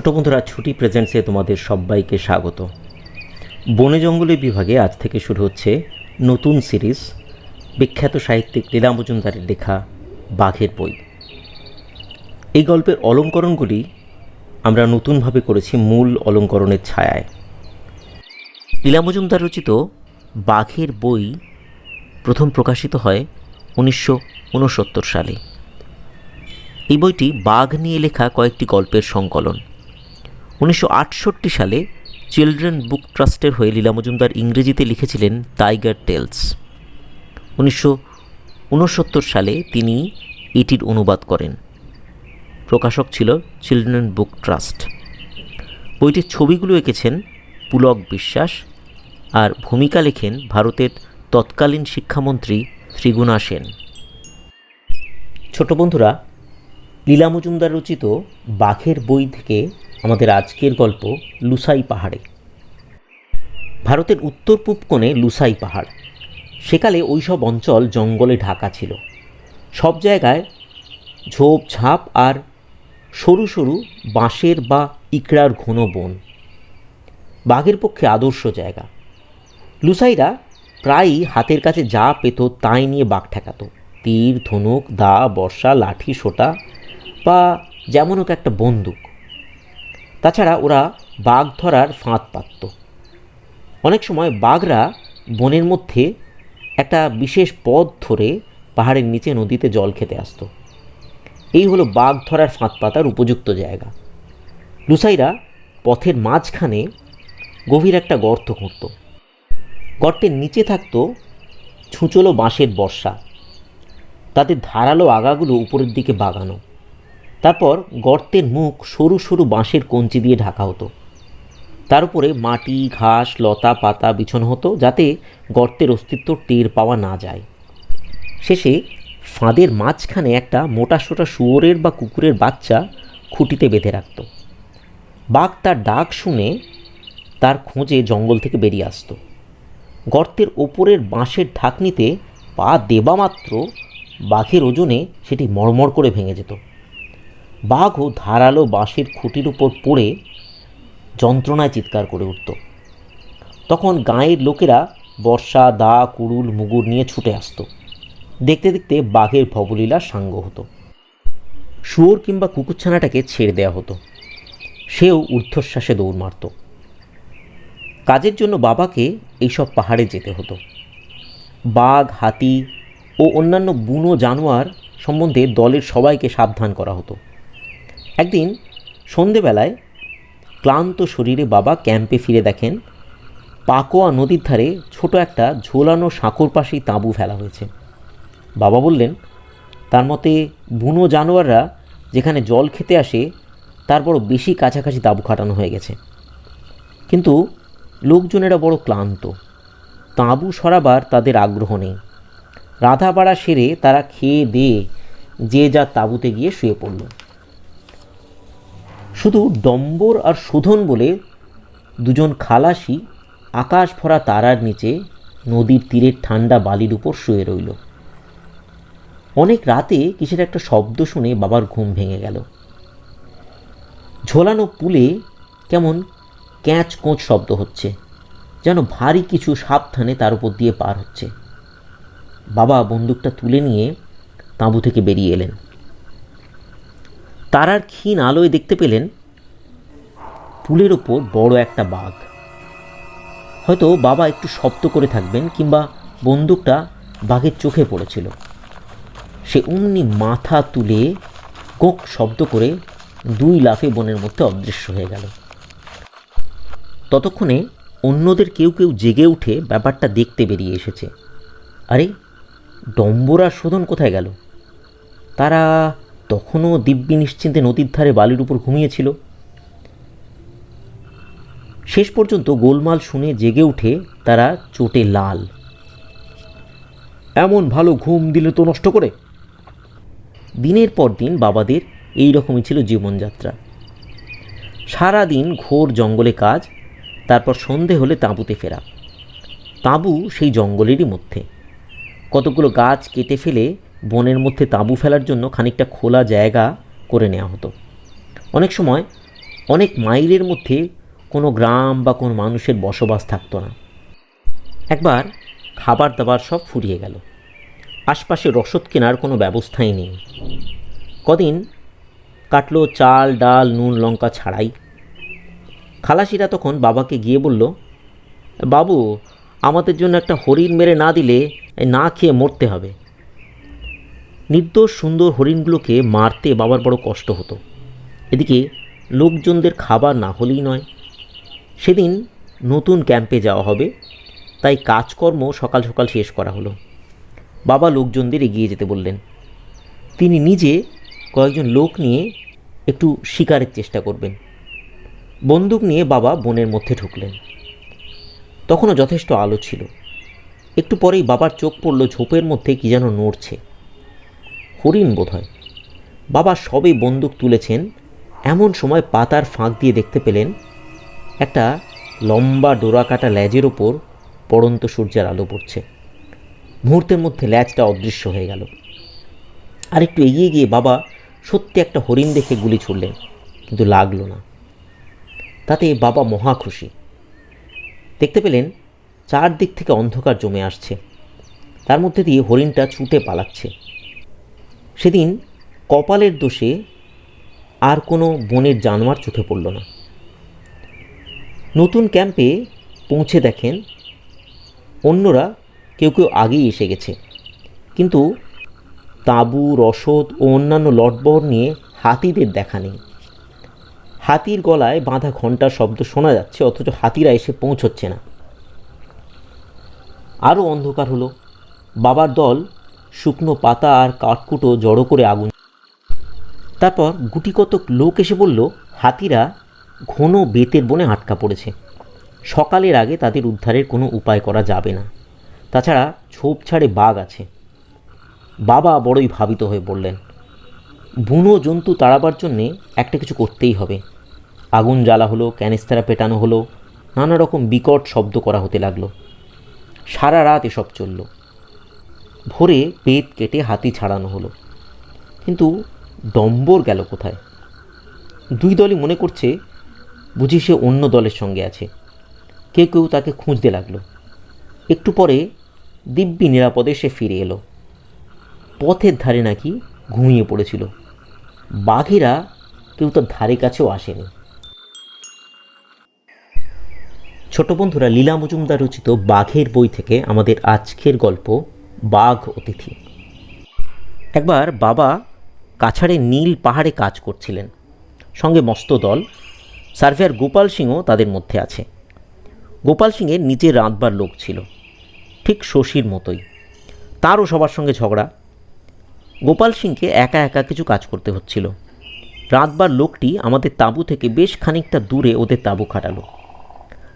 ছোট বন্ধুরা, ছুটি প্রেজেন্টসে তোমাদের সবাইকে স্বাগত। বনে জঙ্গলে বিভাগে আজ থেকে শুরু হচ্ছে নতুন সিরিজ বিখ্যাত সাহিত্যিক লীলা মজুমদারের লেখা বাঘের বই। এই গল্পের অলঙ্করণগুলি আমরা নতুনভাবে করেছি মূল অলঙ্করণের ছায়ায়। লীলা মজুমদার রচিত বাঘের বই প্রথম প্রকাশিত হয় উনিশশো উনসত্তর সালে। এই বইটি বাঘ নিয়ে লেখা কয়েকটি গল্পের সংকলন। উনিশশো আটষট্টি সালে চিলড্রেন বুক ট্রাস্টের হয়ে লীলা মজুমদার ইংরেজিতে লিখেছিলেন টাইগার টেলস। উনিশশো উনসত্তর সালে তিনি এটির অনুবাদ করেন। প্রকাশক ছিল চিলড্রেন বুক ট্রাস্ট। বইটির ছবিগুলো এঁকেছেন পুলক বিশ্বাস আর ভূমিকা লেখেন ভারতের তৎকালীন শিক্ষামন্ত্রী ত্রিগুণা সেন। ছোট বন্ধুরা, লীলা মজুমদার রচিত বাঘের বই থেকে আমাদের আজকের গল্প লুসাই পাহাড়ে। ভারতের উত্তর পূব কোণে লুসাই পাহাড়। সেকালে ওইসব অঞ্চল জঙ্গলে ঢাকা ছিল। সব জায়গায় ঝোপ, ঝাপ আর সরু সরু বাঁশের বা ইকড়ার ঘন বন। বাঘের পক্ষে আদর্শ জায়গা। লুসাইরা প্রায়ই হাতের কাছে যা পেত তাই নিয়ে বাঘ ঠেকাতো। তীর, ধনুক, দা বর্ষা লাঠি, সোটা বা যেমন হোক একটা বন্দুক। তাছাড়া ওরা বাঘ ধরার ফাঁদ পাতত। অনেক সময় বাঘরা বনের মধ্যে একটা বিশেষ পথ ধরে পাহাড়ের নিচে নদীতে জল খেতে আসতো। এই হলো বাঘ ধরার ফাঁদ পাতার উপযুক্ত জায়গা। লুসাইরা পথের মাঝখানে গভীর একটা গর্ত খুঁড়ত। গর্তের নিচে থাকতো ছুঁচলো বাঁশের বর্ষা তাদের ধারালো আগাগুলো উপরের দিকে বাগানো। তারপর গর্তের মুখ সরু সরু বাঁশের কঞ্চি দিয়ে ঢাকা হতো। তার উপরে মাটি, ঘাস, লতা, পাতা বিছানো হতো যাতে গর্তের অস্তিত্ব টের পাওয়া না যায়। শেষে ফাঁদের মাঝখানে একটা মোটা সোটা শুয়োরের বা কুকুরের বাচ্চা খুঁটিতে বেঁধে রাখত। বাঘ তার ডাক শুনে তার খোঁজে জঙ্গল থেকে বেরিয়ে আসতো। গর্তের ওপরের বাঁশের ঢাকনিতে পা দেবা মাত্র বাঘের ওজনে সেটি মড়মড় করে ভেঙে যেত। বাঘও ধারালো বাঁশের খুঁটির উপর পড়ে যন্ত্রণায় চিৎকার করে উঠত। তখন গাঁয়ের লোকেরা বর্ষা, দা, কুড়ুল, মুগুর নিয়ে ছুটে আসতো। দেখতে দেখতে বাঘের ভবলীলা সাঙ্গ হতো। শুয়োর কিংবা কুকুরছানাটাকে ছেড়ে দেওয়া হতো। সেও ঊর্ধ্বশ্বাসে দৌড় মারত। কাজের জন্য বাবাকে এইসব পাহাড়ে যেতে হতো। বাঘ, হাতি ও অন্যান্য বুনো জানোয়ার সম্বন্ধে দলের সবাইকে সাবধান করা হতো। একদিন সন্ধেবেলায় ক্লান্ত শরীরে বাবা ক্যাম্পে ফিরে দেখেন পাকোয়া নদীর ধারে ছোট একটা ঝোলানো সাঁকোর পাশেই তাঁবু ফেলা হয়েছে। বাবা বললেন, তার মতে বুনো জানোয়াররা যেখানে জল খেতে আসে, তার বড় বেশি কাছাকাছি তাঁবু খাটানো হয়ে গেছে। কিন্তু লোকজনেরা বড় ক্লান্ত। তাঁবু সরাবার তাদের আগ্রহ নেই। রাধাপাড়া সেরে তারা খেয়ে দিয়ে যে যা তাঁবুতে গিয়ে শুয়ে পড়ল। শুধু ডম্বর আর শোধন বলে দুজন খালাসি আকাশ ভরা তারার নিচে নদীর তীরের ঠান্ডা বালির উপর শুয়ে রইল। অনেক রাতে কিসের একটা শব্দ শুনে বাবার ঘুম ভেঙে গেল। ঝোলানো পুলে কেমন ক্যাঁচ কোঁচ শব্দ হচ্ছে, যেন ভারী কিছু সাবধানে তার উপর দিয়ে পার হচ্ছে। বাবা বন্দুকটা তুলে নিয়ে তাঁবু থেকে বেরিয়ে এলেন। তারার ক্ষীণ আলোয় দেখতে পেলেন পুলের ওপর বড় একটা বাঘ। হয়তো বাবা একটু শব্দ করে থাকবেন কিংবা বন্দুকটা বাঘের চোখে পড়েছিল। সে অমনি মাথা তুলে কোক শব্দ করে দুই লাফে বনের মধ্যে অদৃশ্য হয়ে গেল। ততক্ষণে অন্যদের কেউ কেউ জেগে উঠে ব্যাপারটা দেখতে বেরিয়ে এসেছে। আরে ডম্বরা শোধন কোথায় গেল? তারা তখনও দিব্যি নিশ্চিন্তে নদীর ধারে বালির উপর ঘুমিয়েছিল। শেষ পর্যন্ত গোলমাল শুনে জেগে উঠে তারা চোটে লাল। এমন ভালো ঘুম দিলে তো নষ্ট করে। দিনের পর দিন বাবাদের এই রকমই ছিল জীবনযাত্রা। সারা দিন ঘোর জঙ্গলে কাজ, তারপর সন্ধে হলে তাঁবুতে ফেরা। তাঁবু সেই জঙ্গলেরই মধ্যে। কতগুলো গাছ কেটে ফেলে বনের মধ্যে তাঁবু ফেলার জন্য খানিকটা খোলা জায়গা করে নেওয়া হতো। অনেক সময় অনেক মাইলের মধ্যে কোনো গ্রাম বা কোনো মানুষের বসবাস থাকতো না। একবার খাবার দাবার সব ফুরিয়ে গেল। আশপাশে রসদ কেনার কোনো ব্যবস্থাই নেই। কদিন কাটলো চাল, ডাল, নুন, লঙ্কা ছাড়াই। খালাসিরা তখন বাবাকে গিয়ে বলল, বাবু, আমাদের জন্য একটা হরিণ মেরে না দিলে না খেয়ে মরতে হবে। নির্দোষ সুন্দর হরিণগুলোকে মারতে বাবার বড় কষ্ট হতো। এদিকে লোকজনদের খাবার না হলেই নয়, সেদিন নতুন ক্যাম্পে যাওয়া হবে, তাই কাজকর্ম সকাল সকাল শেষ করা হলো। বাবা লোকজনদের এগিয়ে যেতে বললেন, তিনি নিজে কয়েকজন লোক নিয়ে একটু শিকারের চেষ্টা করবেন। বন্দুক নিয়ে বাবা বনের মধ্যে ঢুকলেন। তখনও যথেষ্ট আলো ছিল। একটু পরেই বাবার চোখ পড়ল ঝোপের মধ্যে কি যেন নড়ছে। হরিণ বোধ হয় বাবা সবে বন্দুক তুলেছেন, এমন সময় পাতার ফাঁক দিয়ে দেখতে পেলেন একটা লম্বা ডোরাকাটা ল্যাজের ওপর পড়ন্ত সূর্যের আলো পড়ছে। মুহূর্তের মধ্যে ল্যাজটা অদৃশ্য হয়ে গেল। আর একটু এগিয়ে গিয়ে বাবা সত্যি একটা হরিণ দেখে গুলি ছুড়লেন, কিন্তু লাগল না। তাতে বাবা মহা খুশি। দেখতে পেলেন চারদিক থেকে অন্ধকার জমে আসছে। তার মধ্যে দিয়ে হরিণটা ছুটে পালাচ্ছে। সেদিন কপালের দোষে আর কোনো বনের জানোয়ার চোখে পড়ল না। নতুন ক্যাম্পে পৌঁছে দেখেন অন্যরা কেউ কেউ আগেই এসে গেছে। কিন্তু তাঁবু, রসদ ও অন্যান্য লটবহর নিয়ে হাতিদের দেখা নেই। হাতির গলায় বাঁধা ঘণ্টার শব্দ শোনা যাচ্ছে, অথচ হাতিরা এসে পৌঁছচ্ছে না। আরও অন্ধকার হলো। বাবার দল শুকনো পাতা আর কাঠকুটো জড়ো করে আগুন। তারপর গুটি কতক লোক এসে বলল, হাতিরা ঘন বেতের বনে আটকা পড়েছে। সকালের আগে তাদের উদ্ধারের কোনো উপায় করা যাবে না। তাছাড়া ঝোপ ছাড়ে বাঘ আছে। বাবা বড়ই ভাবিত হয়ে বললেন, বুনো জন্তু তাড়াবার জন্যে একটা কিছু করতেই হবে। আগুন জ্বালা হলো, ক্যানিস্তারা পেটানো হলো, নানা রকম বিকট শব্দ করা হতে লাগল। সারা রাত এসব চলল। ভোরে পেট কেটে হাতি ছাড়ানো হলো। কিন্তু ডম্বর গেল কোথায়? দুই দলই মনে করছে, বুঝি সে অন্য দলের সঙ্গে আছে। কেউ কেউ তাকে খুঁজতে লাগল। একটু পরে দিব্যি নিরাপদে সে ফিরে এলো। পথের ধারে নাকি ঘুমিয়ে পড়েছিল। বাঘেরা কেউ তার ধারে কাছেও আসেনি। ছোট বন্ধুরা, লীলা মজুমদার রচিত বাঘের বই থেকে আমাদের আজকের গল্প বাঘ অতিথি। একবার বাবা কাছাড়ে নীল পাহাড়ে কাজ করছিলেন। সঙ্গে মস্ত দল সার্ভেয়ার গোপাল সিংও তাদের মধ্যে আছে। গোপাল সিংয়ের নিজের রাঁধবার লোক ছিল, ঠিক শশীর মতোই। তারও সবার সঙ্গে ঝগড়া। গোপাল সিংকে একা একা কিছু কাজ করতে হচ্ছিল। রাঁধবার লোকটি আমাদের তাঁবু থেকে বেশ খানিকটা দূরে ওদের তাঁবু খাটালো।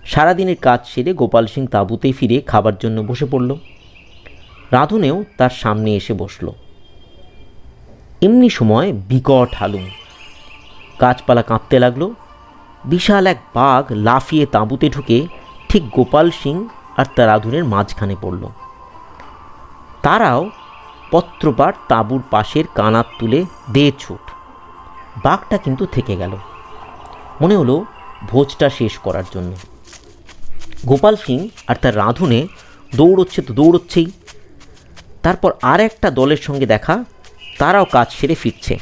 সারাদিনের কাজ সেরে গোপাল সিং তাঁবুতে ফিরে খাবার জন্য বসে পড়ল। রাঁধুনেও তার সামনে এসে বসল। এমনি সময় বিকট হালুম। গাছপালা কাঁপতে লাগল। বিশাল এক বাঘ লাফিয়ে তাঁবুতে ঢুকে ঠিক গোপাল সিং আর তার রাঁধুনের মাঝখানে পড়ল। তারাও পত্রপাট তাঁবুর পাশের কানাত তুলে দে ছুট। বাঘটা কিন্তু থেকে গেল। মনে হলো ভোজটা শেষ করার জন্য। গোপাল সিং আর তার রাঁধুনে দৌড়চ্ছে তো দৌড়চ্ছেই। তারপর আর একটা দলের সঙ্গে দেখা, তারাও কাজ সেরে ফিরছে।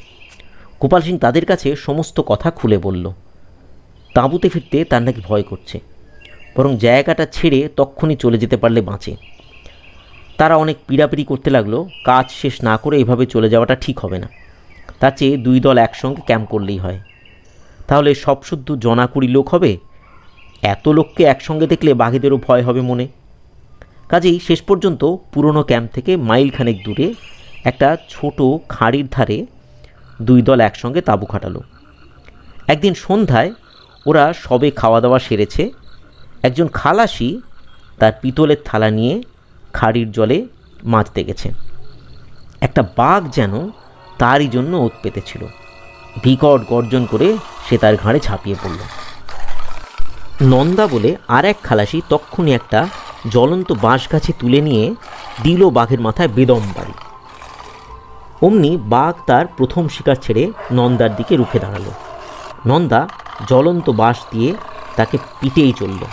গোপাল সিং তাদের কাছে সমস্ত কথা খুলে বলল। তাঁবুতে ফিরতে তার নাকি ভয় করছে। বরং জায়গাটা ছেড়ে তক্ষুনি চলে যেতে পারলে বাঁচে। তারা অনেক পিড়াপিড়ি করতে লাগল, কাজ শেষ না করে এভাবে চলে যাওয়াটা ঠিক হবে না। তার চেয়ে দুই দল একসঙ্গে ক্যাম্প করলেই হয়। তাহলে সব শুদ্ধ জনা কুড়ি লোক হবে? এত লোককে একসঙ্গে দেখলে বাঘেদেরও ভয় হবে মনে। কাজেই শেষ পর্যন্ত পুরনো ক্যাম্প থেকে মাইল খানেক দূরে একটা ছোট খাঁড়ির ধারে দুই দল একসঙ্গে তাঁবু খাটালো। একদিন সন্ধ্যায় ওরা সবে খাওয়া দাওয়া সেরেছে। একজন খালাসি তার পিতলের থালা নিয়ে খাড়ির জলে মাছতে গেছে। একটা বাঘ যেন তারই জন্য ওত পেতেছিল। বিকট গর্জন করে সে তার ঘাড়ে ঝাঁপিয়ে পড়ল। নন্দা বলে আর এক খালাসি তক্ষুনি একটা জ্বলন্ত বাঁশ গাছে তুলে নিয়ে দিল বাঘের মাথায় বেদম বাড়ি অমনি বাঘ তার প্রথম শিকার ছেড়ে নন্দার দিকে রুখে দাঁড়াল। নন্দা জ্বলন্ত বাঁশ দিয়ে তাকে পিটেই চলল।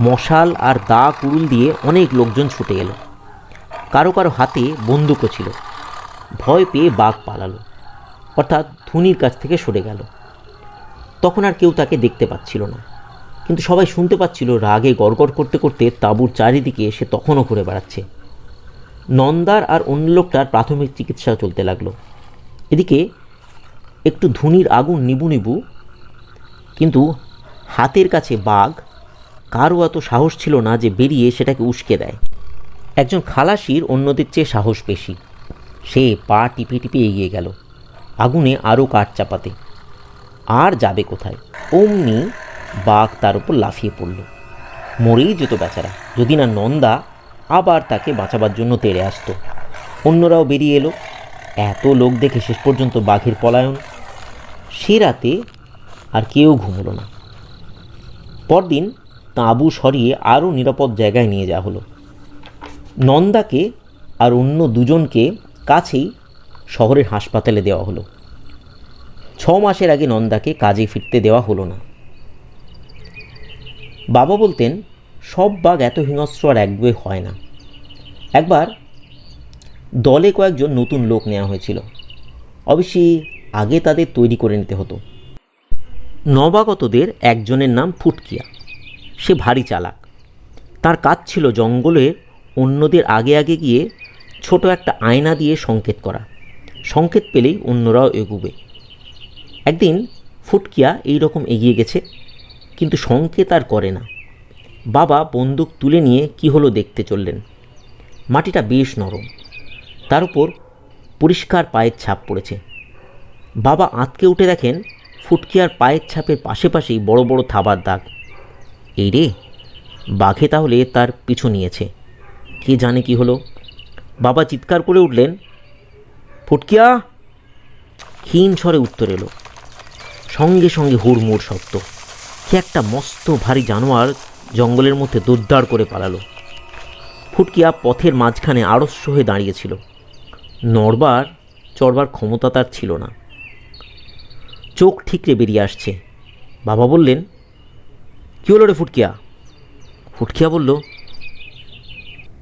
মশাল আর দা কুড়ুল দিয়ে অনেক লোকজন ছুটে এলো। কারও কারও হাতে বন্দুকও ছিল। ভয় পেয়ে বাঘ পালালো। অর্থাৎ ধুনির কাছ থেকে সরে গেল। তখন আর কেউ তাকে দেখতে পাচ্ছিল না। কিন্তু সবাই শুনতে পাচ্ছিল রাগে গড়গড় করতে করতে তাঁবুর চারিদিকে সে তখনও ঘুরে বেড়াচ্ছে। নন্দার আর অন্য লোকটার প্রাথমিক চিকিৎসা চলতে লাগল। এদিকে একটু ধুনির আগুন নিবু নিবু, কিন্তু হাতের কাছে বাঘ, কারও এত সাহস ছিল না যে বেরিয়ে সেটাকে উস্কে দেয়। একজন খালাসির অন্যদের চেয়ে সাহস বেশি। সে পা টিপে টিপে এগিয়ে গেল, আগুনে আরও কাঠ চাপাতে। আর যাবে কোথায়? অমনি বাঘ তার উপর লাফিয়ে পড়ল। মরেই যেত বেচারা। যদি না নন্দা, আবার তাকে বাঁচাবার জন্য তেড়ে আসতো। অন্যরাও বেরিয়ে এলো। এত লোক দেখে শেষ পর্যন্ত বাঘের পলায়ন। সে রাতে আর কেউ ঘুমলো না। পরদিন তাঁবু সরিয়ে আরও নিরাপদ জায়গায় নিয়ে যাওয়া হলো। নন্দাকে আর অন্য দুজনকে কাছেই শহরের হাসপাতালে দেওয়া হলো। ছ মাসের আগে নন্দাকে কাজে ফিরতে দেওয়া হলো না। বাবা বলতেন, সব বাঘ এত হিংস্র আর একগুয়ে হয় না। একবার দলে কয়েকজন নতুন লোক নেওয়া হয়েছিল। অবশ্যই আগে তাদের তৈরি করে নিতে হতো। নবাগতদের একজনের নাম ফুটকিয়া। সে ভারী চালাক। তার কাজ ছিল জঙ্গলের অন্যদের আগে আগে গিয়ে ছোট একটা আয়না দিয়ে সংকেত করা। সংকেত পেলেই অন্যরাও এগুবে। একদিন ফুটকিয়া এই রকম এগিয়ে গেছে কিন্তু সংকেত আর করে না। বাবা বন্দুক তুলে নিয়ে কি হলো দেখতে চললেন। মাটিটা বেশ নরম। তার উপর পরিষ্কার পায়ের ছাপ পড়েছে। বাবা আঁতকে উঠে দেখেন ফুটকিয়ার পায়ের ছাপের পাশে পাশেই বড় বড় থাবার দাগ। এই রে, বাঘে তাহলে তার পিছু নিয়েছে। কে জানে কি হলো? বাবা চিৎকার করে উঠলেন, ফুটকিয়া! ক্ষীণ স্বরে উত্তর এলো। সঙ্গে সঙ্গে হুড়মুড় শব্দ। কি একটা মস্ত ভারী জানোয়ার জঙ্গলের মধ্যে দোদ্দার করে পালালো। ফুটকিয়া পথের মাঝখানে আড়স্য হয়ে দাঁড়িয়েছিল। নড়বার, চড়বার ক্ষমতা তার ছিল না। চোখ ঠিকরে বেরিয়ে আসছে। বাবা বললেন, কী হলো রে ফুটকিয়া? ফুটকিয়া বলল,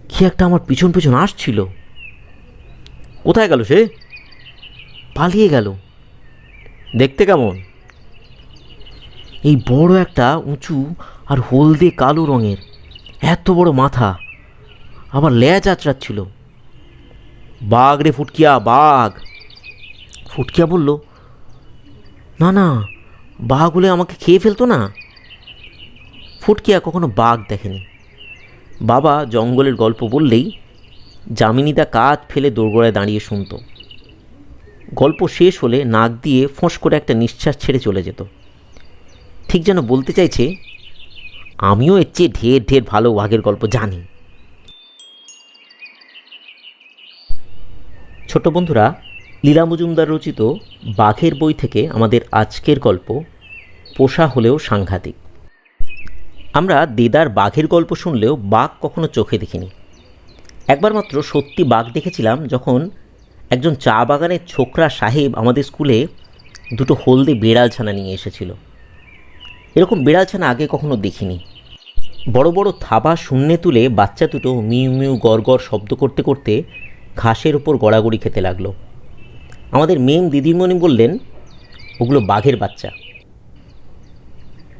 কি একটা আমার পিছন পিছন আসছিল। কোথায় গেল সে? পালিয়ে গেল। দেখতে কেমন? এই বড় একটা উঁচু আর হলদে কালো রঙের, এত বড় মাথা। আবার ল্যাজ আচড়াচ্ছিল। বাঘ রে ফুটকিয়া, বাঘ। ফুটকিয়া বলল, না না, বাঘ হলে আমাকে খেয়ে ফেলতো না? ফুটকিয়া কখনো বাঘ দেখেনি। বাবা জঙ্গলের গল্প বললেই যামিনীদা কাজ ফেলে দোরগোড়ায় দাঁড়িয়ে শুনত। গল্প শেষ হলে নাক দিয়ে ফোঁস করে একটা নিঃশ্বাস ছেড়ে চলে যেত। ঠিক যেন বলতে চাইছে, আমিও এর চেয়ে ঢের ঢের ভালো বাঘের গল্প জানি। ছোট বন্ধুরা, লীলা মজুমদার রচিত বাঘের বই থেকে আমাদের আজকের গল্প পোষা হলেও সাংঘাতিক। আমরা দেদার বাঘের গল্প শুনলেও বাঘ কখনো চোখে দেখিনি। একবার মাত্র সত্যি বাঘ দেখেছিলাম যখন একজন চা বাগানের ছোকরা সাহেব আমাদের স্কুলে দুটো হলদে বেড়াল ছানা নিয়ে এসেছিল। এরকম বেড়াল ছানা আগে কখনো দেখিনি। বড় বড় থাবা শূন্যে তুলে বাচ্চা দুটো মিউ মিউ গড় শব্দ করতে করতে ঘাসের ওপর গড়াগড়ি খেতে লাগল। আমাদের মেম দিদিমণি বললেন, ওগুলো বাঘের বাচ্চা।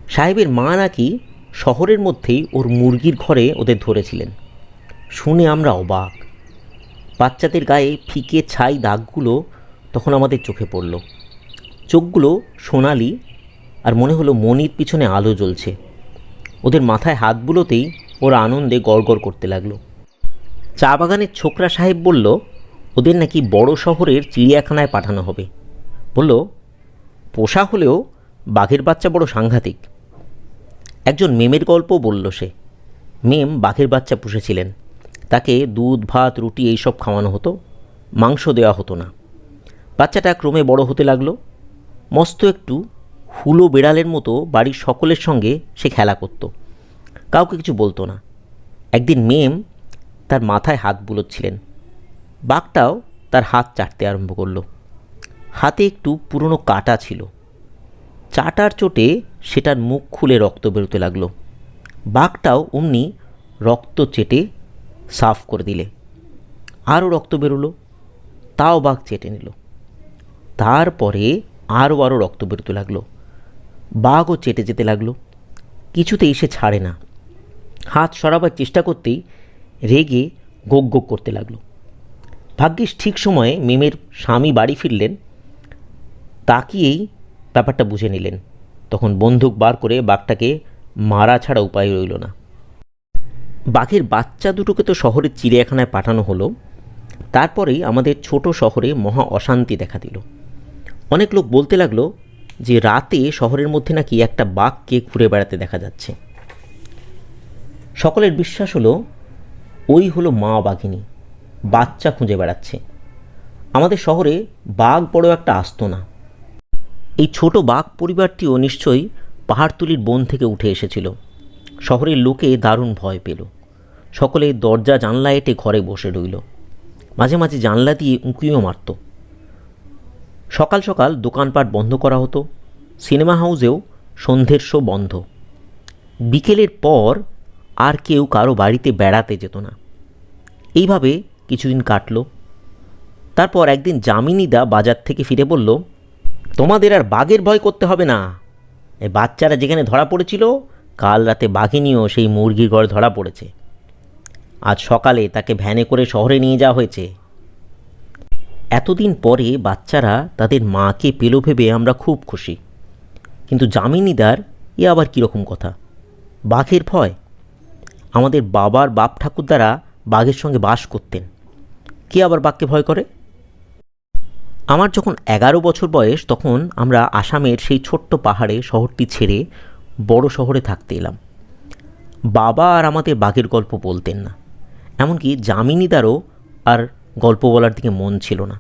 সাহেবের মা নাকি শহরের মধ্যেই ওর মুরগির ঘরে ওদের ধরেছিলেন। শুনে আমরা অবাক। বাচ্চাদের গায়ে ফিকে ছাই দাগগুলো তখন আমাদের চোখে পড়ল। চোখগুলো সোনালি আর মনে হলো মনির পিছনে আলো জ্বলছে। ওদের মাথায় হাত বুলোতেই ওরা আনন্দে গড়গড় করতে লাগল। চা বাগানের ছোকরা সাহেব বলল, ওদের নাকি বড় শহরের চিড়িয়াখানায় পাঠানো হবে। বলল, পোষা হলেও বাঘের বাচ্চা বড় সাংঘাতিক। একজন মেমের গল্প বলল সে। মেম বাঘের বাচ্চা পুষেছিলেন। তাকে দুধ, ভাত, রুটি এইসব খাওয়ানো হতো, মাংস দেওয়া হতো না। বাচ্চাটা ক্রমে বড় হতে লাগল। মস্ত একটু হুলো বেড়ালের মতো বাড়ির সকলের সঙ্গে সে খেলা করত। কাউকে কিছু বলতো না। একদিন মেম তার মাথায় হাত বুলোচ্ছিলেন। বাঘটাও তার হাত চাটতে আরম্ভ করল। হাতে একটু পুরনো কাটা ছিল। চাটার চোটে সেটার মুখ খুলে রক্ত বেরোতে লাগল। বাঘটাও অমনি রক্ত চেটে সাফ করে দিলে। আরও রক্ত বেরোলো, তাও বাঘ চেটে নিল। তারপরে আরও আরও রক্ত বেরোতে লাগল। বাঘও চেটে যেতে লাগল। কিছুতেই সে ছাড়ে না। হাত সরাবার চেষ্টা করতেই রেগে গোগ গোগ করতে লাগল। ভাগ্যিস ঠিক সময়ে মিমের স্বামী বাড়ি ফিরলেন। তাকিয়েই ব্যাপারটা বুঝে নিলেন। তখন বন্দুক বার করে বাঘটাকে মারা ছাড়া উপায় রইল না। বাঘের বাচ্চা দুটোকে তো শহরের চিড়িয়াখানায় পাঠানো হলো। তারপরেই আমাদের ছোট শহরে মহা অশান্তি দেখা দিল। অনেক লোক বলতে লাগল যে রাতে শহরের মধ্যে নাকি একটা বাঘকে ঘুরে বেড়াতে দেখা যাচ্ছে। সকলের বিশ্বাস হলো, ওই হলো মা বাঘিনী, বাচ্চা খুঁজে বেড়াচ্ছে। আমাদের শহরে বাঘ বড় একটা আসত না। এই ছোট বাঘ পরিবারটিও নিশ্চয়ই পাহাড়তুলির বন থেকে উঠে এসেছিল। শহরের লোকে দারুণ ভয় পেল। সকলে দরজা জানলা এঁটে ঘরে বসে রইল। মাঝে মাঝে জানলা দিয়ে উঁকিও মারত। সকাল সকাল দোকানপাট বন্ধ করা হতো, সিনেমা হাউসেও সন্ধ্যের শো বন্ধ। বিকেলের পর আর কেউ কারও বাড়িতে বেড়াতে যেত না। এইভাবে কিছুদিন কাটলো। তারপর একদিন জামিনীদা বাজার থেকে ফিরে বলল, তোমাদের আর বাঘের ভয় করতে হবে না। বাচ্চারা যেখানে ধরা পড়েছিল, কাল রাতে বাঘিনীও সেই মুরগির ঘর ধরা পড়েছে। আজ সকালে তাকে ভ্যানে করে শহরে নিয়ে যাওয়া হয়েছে। এতদিন পরে বাচ্চারা তাদের মাকে পেল ভেবে আমরা খুব খুশি। কিন্তু জামিনীদার এ আবার কীরকম কথা? বাঘের ভয়? আমাদের বাবার বাপ ঠাকুরদারা বাঘের সঙ্গে বাস করতেন। কে আবার বাঘকে ভয় করে? আমার যখন এগারো বছর বয়স, তখন আমরা আসামের সেই ছোট্ট পাহাড়ে শহরটি ছেড়ে বড় শহরে থাকতে এলাম। বাবা আর আমাদের বাঘের গল্প বলতেন না। এমনকি জামিনীদারও আর গল্প বলার দিকে মন ছিল না।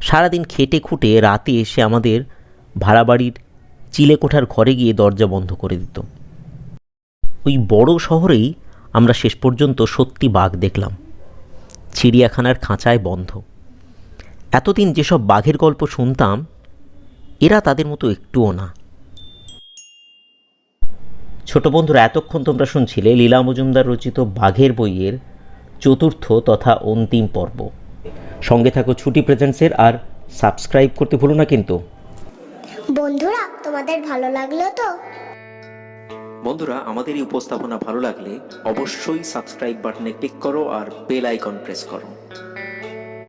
সারাদিন খেটে খুঁটে রাতে এসে আমাদের ভাড়া বাড়ির চিলেকোঠার ঘরে গিয়ে দরজা বন্ধ করে দিত। ওই বড় শহরেই আমরা শেষ পর্যন্ত সত্যি বাঘ দেখলাম। চিড়িয়াখানার খাঁচায় বন্ধ। এতদিন যেসব বাঘের গল্প শুনতাম, এরা তাদের মতো একটুও না। ছোট বন্ধুরা, এতক্ষণ তোমরা শুনছিলে লীলা মজুমদার রচিত বাঘের বইয়ের চতুর্থ তথা অন্তিম পর্ব। সঙ্গে থাকো ছুটি প্রেজেন্টসের আর সাবস্ক্রাইব করতে ভুলো না কিন্তু। বন্ধুরা তোমাদের ভালো লাগল তো? বন্ধুরা আমাদের এই উপস্থাপনা ভালো লাগলে অবশ্যই সাবস্ক্রাইব বাটনে ক্লিক করো আর বেল আইকন প্রেস করো।